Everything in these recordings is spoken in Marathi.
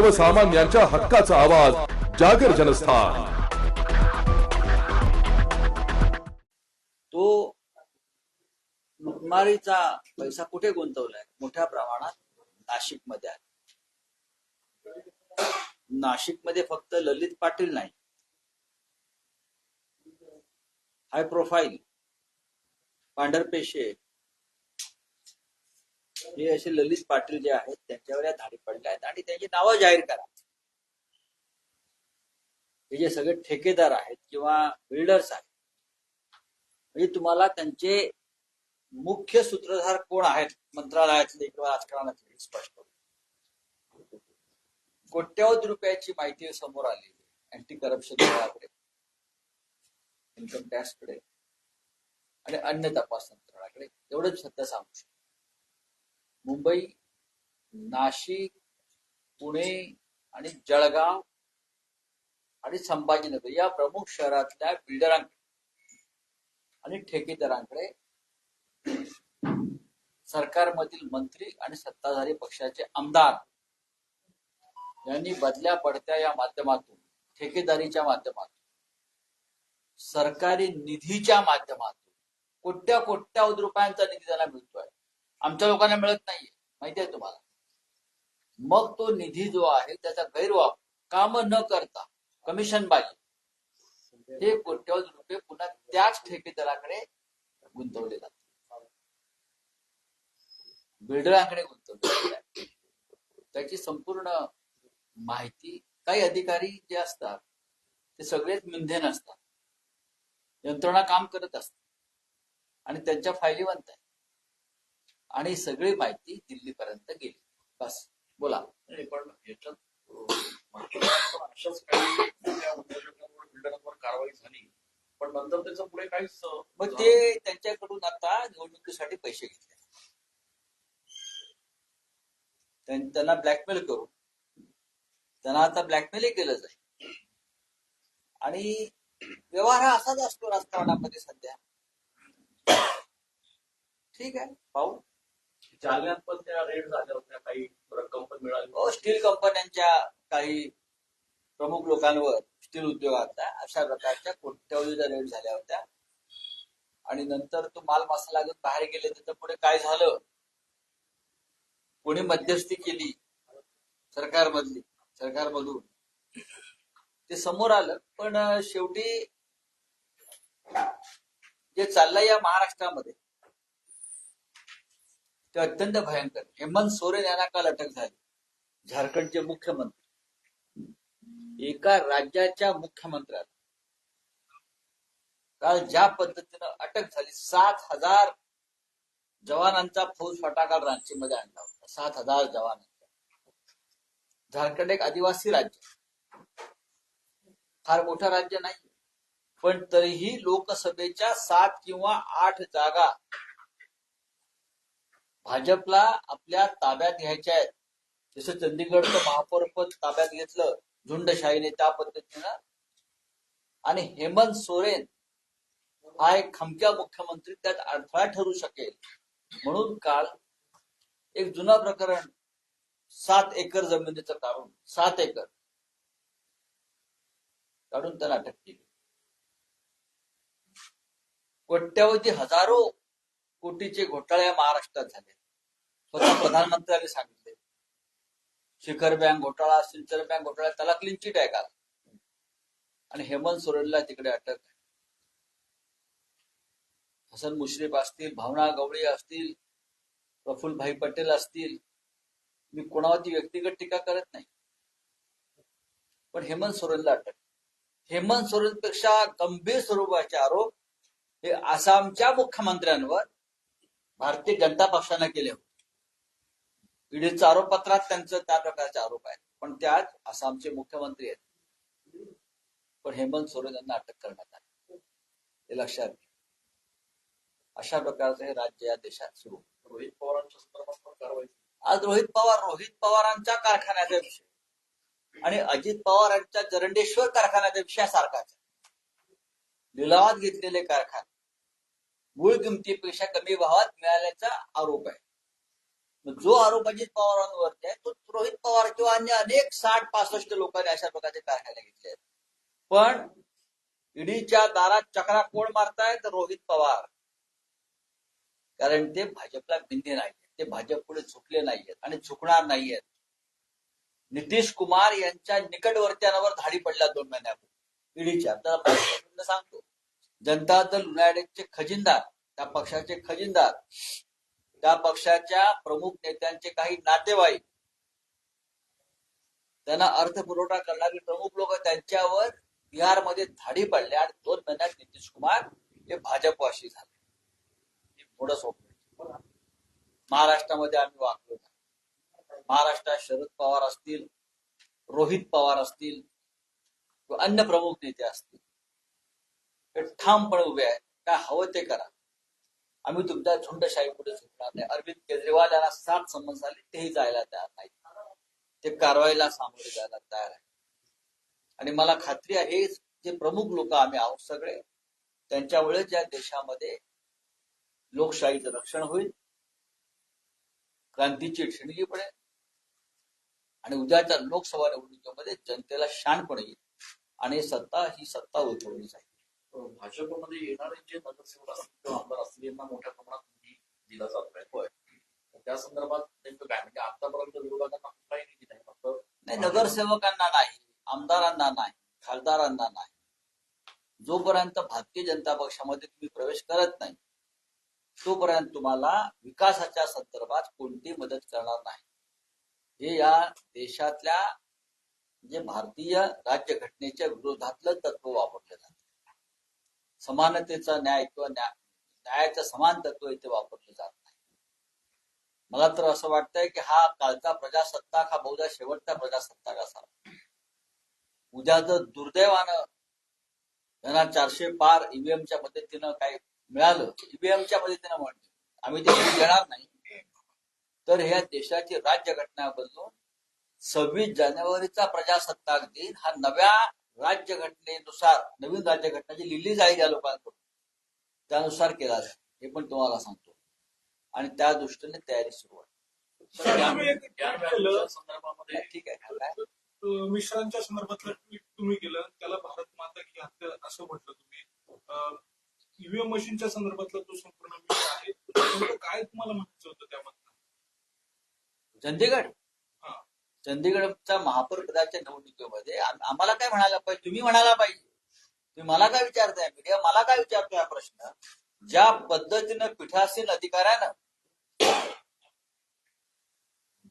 सर्वसामान्यांच्या हक्काचा आवाज जागर जनस्थान. तो लुटमारीचा पैसा कुठे गुंतवलाय? मोठ्या प्रमाणात नाशिकमध्ये आहे. नाशिकमध्ये फक्त ललित पाटील नाही. हाय प्रोफाईल पांढरपेशे हे असे ललित पाटील जे आहेत त्यांच्यावर या धाडी पडल्या आहेत. आणि त्यांची नावं जाहीर करा. हे जे सगळे ठेकेदार आहेत किंवा बिल्डर्स आहेत म्हणजे तुम्हाला त्यांचे मुख्य सूत्रधार कोण आहेत मंत्रालयातले किंवा राजकारणातले स्पष्ट होईल. कोट्यवधी रुपयाची माहिती समोर आली अँटी करप्शन विभागाकडे इन्कम टॅक्सकडे आणि अन्य तपास यंत्रणाकडे. एवढंच सध्या सांगू शकतो. मुंबई नाशिक पुणे आणि जळगाव आणि संभाजीनगर या प्रमुख शहरातल्या बिल्डरांकडे आणि ठेकेदारांकडे सरकारमधील मंत्री आणि सत्ताधारी पक्षाचे आमदार यांनी बदल्या पडत्या या माध्यमातून ठेकेदारीच्या माध्यमातून सरकारी निधीच्या माध्यमातून कोट्या कोट्यावधी रुपयांचा निधी त्यांना मिळतोय. आमच्या लोकांना मिळत नाहीये. माहिती आहे तुम्हाला? मग तो निधी जो आहे त्याचा गैरवापर काम न करता कमिशन बाजी. हे कोट्यवधी रुपये पुन्हा त्याच ठेकेदाराकडे गुंतवले जातात. बिल्डरांकडे गुंतवले त्याची संपूर्ण माहिती काही अधिकारी जे असतात ते सगळेच मिंधेन असतात. यंत्रणा काम करत असतात. आणि त्यांच्या फायली बनत आणि सगळी माहिती दिल्लीपर्यंत गेली. बस बोला. नाही पण याच्यात अशाच काही बिल्डरांवर कारवाई झाली. पण नंतर त्याचं पुढे काहीच मग ते त्यांच्याकडून आता निवडणुकीसाठी पैसे घेतले. त्यां- त्यांना ब्लॅकमेल करून त्यांना आता ब्लॅकमेलही केलं जाईल. आणि व्यवहार हा असाच असतो राजकारणामध्ये सध्या. ठीक आहे पाहू. जालन्यात पण त्या रेड झाल्या होत्या काही रक्कम पण मिळाली अहो, स्टील कंपन्यांच्या काही प्रमुख लोकांवर स्टील उद्योगातल्या अशा प्रकारच्या कोट्यवधीच्या रेट झाल्या होत्या. आणि नंतर तो माल मसाला घेऊन बाहेर गेले त्याच्या पुढे काय झालं? कोणी मध्यस्थी केली? सरकारमधली सरकारमधून. ते समोर आलं पण शेवटी जे चाललंय या महाराष्ट्रामध्ये ते अत्यंत भयंकर. हेमंत सोरेन यांना काल अटक झाली? झारखंडचे मुख्यमंत्री. एका राज्याच्या मुख्यमंत्र्याला. काल ज्या पद्धतीनं अटक झाली सात हजार जवानांचा फौज फटाका रांचीमध्ये आणला होता. सात हजार जवानांचा. झारखंड एक आदिवासी राज्य. फार मोठं राज्य नाही. पण तरीही लोकसभेच्या सात किंवा आठ जागा भाजपला आपल्या ताब्यात घ्यायच्या आहेत. जसं चंदीगडचं महापौर पद ताब्यात घेतलं झुंडशाहीने त्या पद्धतीनं. आणि हेमंत सोरेन हा एक खमक्या मुख्यमंत्री त्यात अडथळा ठरू शकेल. म्हणून काल एक जुनं प्रकरण सात एकर जमिनीचं काढून सात एकर. काढून त्यांना अटक केली. कोट्यावधी हजारो कोटीचे घोटाळे महाराष्ट्रात झाले. स्वतः प्रधानमंत्र्यांनी सांगितले. शिखर बँक घोटाळा सिंचन बँक घोटाळा त्याला क्लीन चिट आहे का? आणि हेमंत सोरेनला तिकडे अटक आहे. हसन मुश्रीफ असतील भावना गवळी असतील प्रफुल्ल भाई पटेल असतील मी कोणावरती व्यक्तिगत टीका करत नाही. पण हेमंत सोरेनला अटक. हेमंत सोरेनपेक्षा गंभीर स्वरूपाचे आरोप हे आसामच्या मुख्यमंत्र्यांवर भारतीय जनता पक्षानं केले होते. ईडीच्या आरोपपत्रात त्यांचं त्या प्रकारचे आरोप आहेत. पण ते आज आसामचे मुख्यमंत्री आहेत. पण हेमंत सोरेन यांना अटक करण्यात आली. हे लक्षात घ्या. अशा प्रकारचं हे राज्य या देशात सुरू. रोहित पवारांच्या संदर्भात पण कारवाई. आज रोहित पवार रोहित पवारांच्या कारखान्याचा विषय. आणि अजित पवार यांच्या जरंडेश्वर कारखान्याचा विषय सारखाच. लिलावात घेतलेले कारखाने. मूळ किमतीपेक्षा कमी भावात मिळाल्याचा आरोप आहे. जो आरोप अजित पवारांवरती आहे तो रोहित पवार किंवा अन्य अनेक साठ पासष्ट लोकांनी अशा प्रकारचे कारखाने घेतले आहेत. पण ईडीच्या दारात चक्रा कोण मारतायत रोहित पवार. कारण ते भाजपला भिंदे नाही ते भाजप पुढे झुकले नाहीयेत आणि झुकणार नाहीयेत. नितीश कुमार यांच्या निकटवर्त्यांवर धाडी पडल्या दोन महिन्यापूर्वी. ईडीच्या तर सांगतो. जनता दल युनायटेडचे खजिनदार त्या पक्षाचे खजिनदार त्या पक्षाच्या प्रमुख नेत्यांचे काही नातेवाईक. त्यांना अर्थपुरवठा करणारी प्रमुख लोक त्यांच्यावर बिहारमध्ये धाडी पडल्या आणि दोन महिन्यात नितीश कुमार हे भाजपवाशी झाले. हे थोडं सोपं महाराष्ट्रामध्ये आम्ही वागलो महाराष्ट्रात शरद पवार असतील रोहित पवार असतील किंवा अन्य प्रमुख नेते असतील. ठामपणे उभे आहेत काय हवं ते करा. आम्ही तुमच्या झुंडशाही पुढे झुकणार नाही. अरविंद केजरीवाल यांना सात संबंध झाले तेही जायला तयार नाही ते कारवाईला सामोरे जायला तयार आहे आणि मला खात्री आहे जे प्रमुख लोक आम्ही आहोत सगळे त्यांच्यामुळे या देशामध्ये लोकशाहीचं रक्षण होईल. क्रांतीची ठिणगी पडेल. आणि उद्याच्या लोकसभा निवडणुकीमध्ये जनतेला शानपणे येईल. आणि सत्ता ही सत्ता उतरवली जाईल भाजपमध्ये येणारे जे नगरसेवक असतील किंवा आमदार असतील यांना मोठ्या प्रमाणात निधी दिला जात आहे होय. तर त्या संदर्भात नेमकं काय? म्हणजे आतापर्यंत विरोधकांना कुठलाही निधी नाही. फक्त नाही नगरसेवकांना नाही आमदारांना नाही खासदारांना नाही. जोपर्यंत भारतीय जनता पक्षामध्ये तुम्ही प्रवेश करत नाही तोपर्यंत तुम्हाला विकासाच्या संदर्भात कोणती मदत करणार नाही. हे या देशातल्या जे भारतीय राज्यघटनेच्या विरोधातलं तत्व वापर समानतेचा न्याय किंवा न्याय न्यायाचं समान तत्व इथे वापरलं जात नाही. मला तर असं वाटतंय की हा कालचा प्रजासत्ताक हा बहुधा शेवटचा प्रजासत्ताक असावा. उद्या जर दुर्दैवानं त्यांना चारशे पार ईव्हीएमच्या मदतीनं काही मिळालं ईव्हीएमच्या मदतीनं म्हणते आम्ही ते देणार नाही. तर ह्या देशाची राज्यघटना बदलून सव्वीस जानेवारीचा प्रजासत्ताक दिन हा नव्या राज्यघटनेनुसार नवीन राज्यघटना जी लिहिली जाईल या लोकांकडून. त्यानुसार केला जाईल. हे पण तुम्हाला सांगतो. आणि त्या दृष्टीने तयारी सुरू आहे. ठीक आहे. मिश्रांच्या संदर्भातलं ट्विट तुम्ही केलं. त्याला भारत माता की हत्या असं म्हटलं तुम्ही. ईव्हीएम मशीनच्या संदर्भातला तो संपूर्ण विषय आहे काय तुम्हाला म्हणायचं होतं त्यामधलं चंदीगड. चंदीगडच्या महापौर पदाच्या निवडणुकीमध्ये आम्हाला काय म्हणायला पाहिजे? तुम्ही म्हणायला पाहिजे. तुम्ही मला काय विचारताय? मीडिया मला काय विचारतोय हा प्रश्न? ज्या पद्धतीनं पीठासीन अधिकाऱ्यानं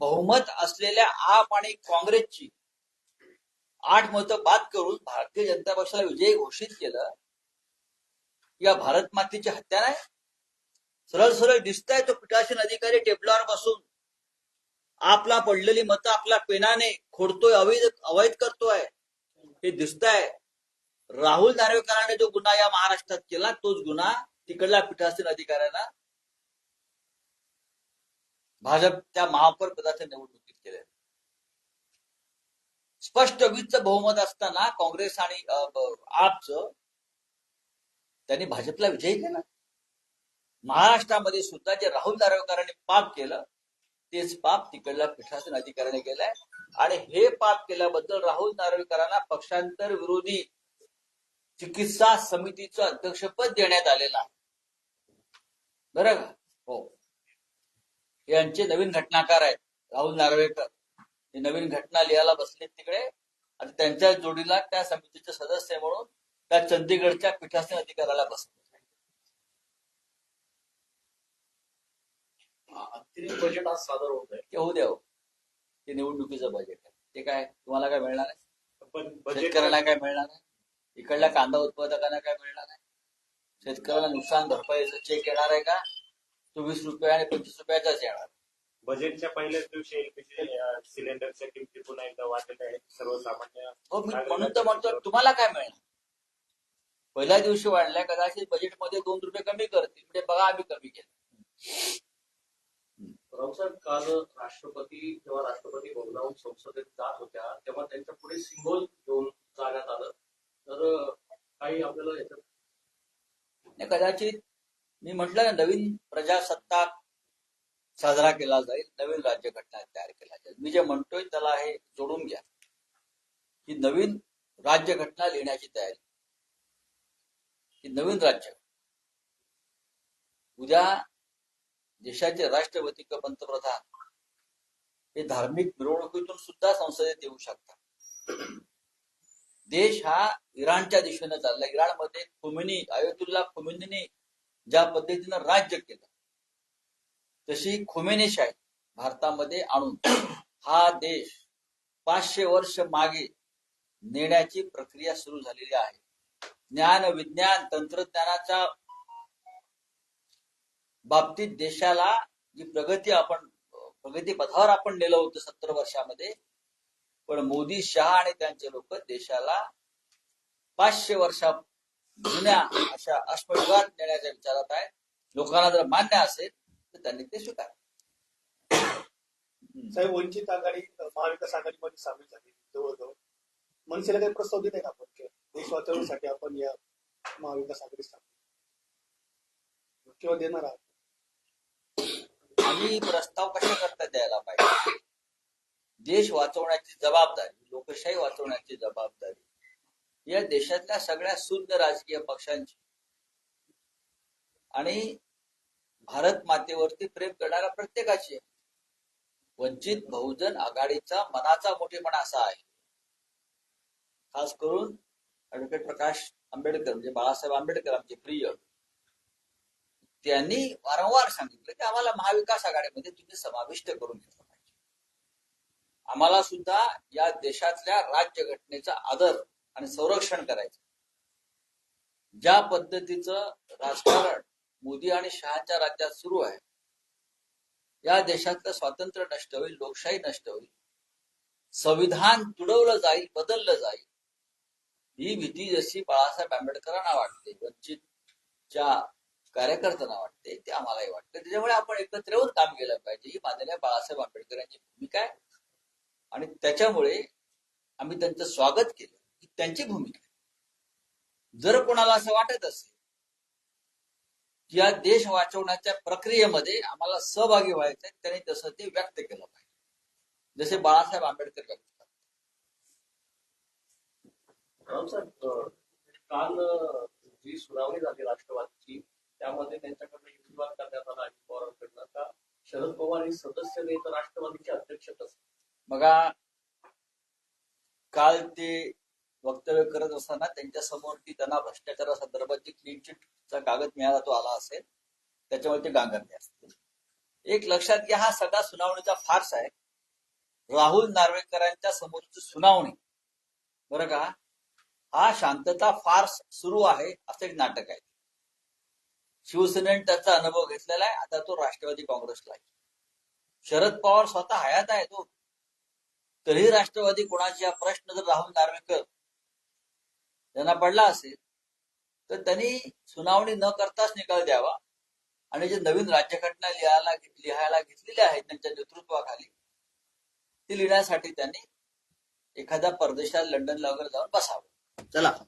बहुमत असलेल्या आप आणि काँग्रेसची आठ मतं बाद करून भारतीय जनता पक्षाला विजयी घोषित केलं या भारत मातेची हत्या नाही? सरळ सरळ दिसताय तो पीठासीन अधिकारी टेबलावर बसून. आपला पडलेली मतं आपल्या पेनाने खोडतोय अवैध अवैध करतोय. हे दिसत आहे राहुल नार्वेकरांनी जो गुन्हा या महाराष्ट्रात केला तोच गुन्हा तिकडल्या पीठासीन अधिकाऱ्यांना भाजपच्या महापौर पदाच्या निवडणुकीत केले स्पष्ट वीजच बहुमत असताना काँग्रेस आणि आपच आपचं त्यांनी भाजपला विजयी केला. महाराष्ट्रामध्ये सुद्धा जे राहुल नार्वेकरांनी पाप केलं तेच पाप तिकडल्या पीठासन अधिकाऱ्याने केलंय. आणि हे पाप केल्याबद्दल राहुल नारळकरांना पक्षांतर विरोधी चिकित्सा समितीचं अध्यक्षपद देण्यात आलेलं आहे. बरं का? हो. यांचे नवीन घटनाकार आहेत राहुल नार्वेकर हे नवीन घटना लिहायला बसलेत तिकडे. आणि त्यांच्या जोडीला त्या समितीचे सदस्य म्हणून त्या चंदीगडच्या पीठासन अधिकाऱ्याला बसले बजेट आज सादर होत आहे ते होऊ द्या हो. ते निवडणुकीचं बजेट आहे. ते काय तुम्हाला काय मिळणार आहे? पण बजेट शेतकऱ्याला काय मिळणार आहे? इकडल्या कांदा उत्पादकांना काय मिळणार आहे? शेतकऱ्याला नुकसान भरपाईचा चेक येणार आहे का? तो वीस रुपये आणि पंचवीस रुपयाचाच येणार. बजेटच्या पहिल्याच दिवशी एलपीजी सिलेंडरच्या किमती पुन्हा एकदा वाढलेल्या आहेत. सर्वसामान्य हो मी म्हणून तर म्हणतो तुम्हाला काय मिळणार? पहिल्या दिवशी वाढल्या कदाचित बजेटमध्ये दोन रुपये कमी करतील. म्हणजे बघा आम्ही कमी केलं. रावसाहेब काल राष्ट्रपती जेव्हा राष्ट्रपती भवनाहून संसदेत जात होत्या तेव्हा त्यांच्या पुढे सिंबल घेऊन जाण्यात आलं. तर काही आपल्याला याच्यात कदाचित मी म्हटलं नवीन प्रजासत्ताक साजरा केला जाईल नवीन राज्यघटना तयार केला जाईल. मी जे म्हणतोय त्याला हे जोडून घ्या की नवीन राज्यघटना लिहिण्याची तयारी. की नवीन राज्य. उद्या देशाचे राष्ट्रपती किंवा पंतप्रधान हे धार्मिक मिरवणुकीतून सुद्धा संसदेत येऊ शकतात. देश हा इराणच्या दिशेनं चालला. इराणमध्ये खुमिनी आयतुल्ला खुमिनीने ज्या पद्धतीनं राज्य केलं तशी खुमेनीशाही भारतामध्ये आणून हा देश पाचशे वर्ष मागे नेण्याची प्रक्रिया सुरू झालेली आहे. ज्ञान विज्ञान तंत्रज्ञानाचा बाबतीत देशाला जी प्रगती आपण प्रगती पथावर आपण नेलं होतं सत्तर वर्षामध्ये पण मोदी शहा आणि त्यांचे लोक देशाला पाचशे वर्षा जुन्या अशा अश्मयुगात नेण्याच्या विचारात आहे. लोकांना जर मान्य असेल तर त्यांनी ते स्वीकार. साहेब वंचित आघाडी महाविकास आघाडीमध्ये सामील झाली जवळजवळ. मनसेला काही प्रस्ताव दिले का आपण? देश वाचवण्यासाठी आपण या महाविकास आघाडी सामील किंवा देणार आहात? आम्ही प्रस्ताव कशा करता द्यायला पाहिजे? देश वाचवण्याची जबाबदारी लोकशाही वाचवण्याची जबाबदारी या देशातल्या सगळ्या सुंदर राजकीय पक्षांची. आणि भारत मातेवरती प्रेम करणाऱ्या प्रत्येकाची. वंचित बहुजन आघाडीचा मनाचा मोठेपणा असा आहे. खास करून ऍडव्होकेट प्रकाश आंबेडकर म्हणजे बाळासाहेब आंबेडकर आमचे प्रिय. त्यांनी वारंवार सांगितलं की आम्हाला महाविकास आघाडीमध्ये तुम्ही समाविष्ट करून घेतलं पाहिजे. आम्हाला सुद्धा या देशातल्या राज्यघटनेचा आदर आणि संरक्षण करायचं ज्या पद्धतीचं राजकारण मोदी आणि शहाच्या राज्यात सुरू आहे या देशातलं स्वातंत्र्य नष्ट होईल लोकशाही नष्ट होईल संविधान तुडवलं जाईल बदललं जाईल ही भीती जशी बाळासाहेब आंबेडकरांना वाटते वंचितच्या कार्यकर्त्यांना वाटते ते आम्हालाही वाटतं. त्याच्यामुळे आपण एकत्र येऊन काम केलं पाहिजे. ही माननीय बाळासाहेब आंबेडकरांची भूमिका आहे. आणि त्याच्यामुळे आम्ही त्यांचं स्वागत केलं. ही त्यांची भूमिका आहे. जर कोणाला असं वाटत असेल की या देश वाचवण्याच्या प्रक्रियेमध्ये आम्हाला सहभागी व्हायचंय त्यांनी तसं ते व्यक्त केलं पाहिजे. जसे बाळासाहेब आंबेडकर व्यक्त करतात. काल अं, जी सुनावणी झाली राष्ट्रवादीची त्यामध्ये त्यांच्याकडनं युक्तिवाद करण्यात आला अजित पवारांकडनं का शरद पवार हे सदस्य नाही तर राष्ट्रवादीचे अध्यक्षच बघा काल ते वक्तव्य करत असताना त्यांच्यासमोर ती त्यांना भ्रष्टाचारासंदर्भात क्लीन चिटचा कागद मिळाला तो आला असेल त्याच्यामुळे ते गांगरले असतील एक लक्षात घ्या हा सगळा सुनावणीचा फार्स आहे. राहुल नार्वेकरांच्या समोरची सुनावणी. बरं का? हा शांतता फार्स सुरू आहे असं एक नाटक आहे. शिवसेनेने त्याचा अनुभव घेतलेला आहे. आता तो राष्ट्रवादी काँग्रेसला आहे. शरद पवार स्वतः हयात आहे तो. तरी राष्ट्रवादी कोणाची हा प्रश्न जर राहुल नार्वेकर त्यांना पडला असेल तर त्यांनी सुनावणी न करताच निकाल द्यावा. आणि जे नवीन राज्यघटना लिहायला लिहायला घेतलेली आहे त्यांच्या नेतृत्वाखाली ती लिहिण्यासाठी त्यांनी एखाद्या परदेशात लंडनला वगैरे जाऊन बसावं. चला.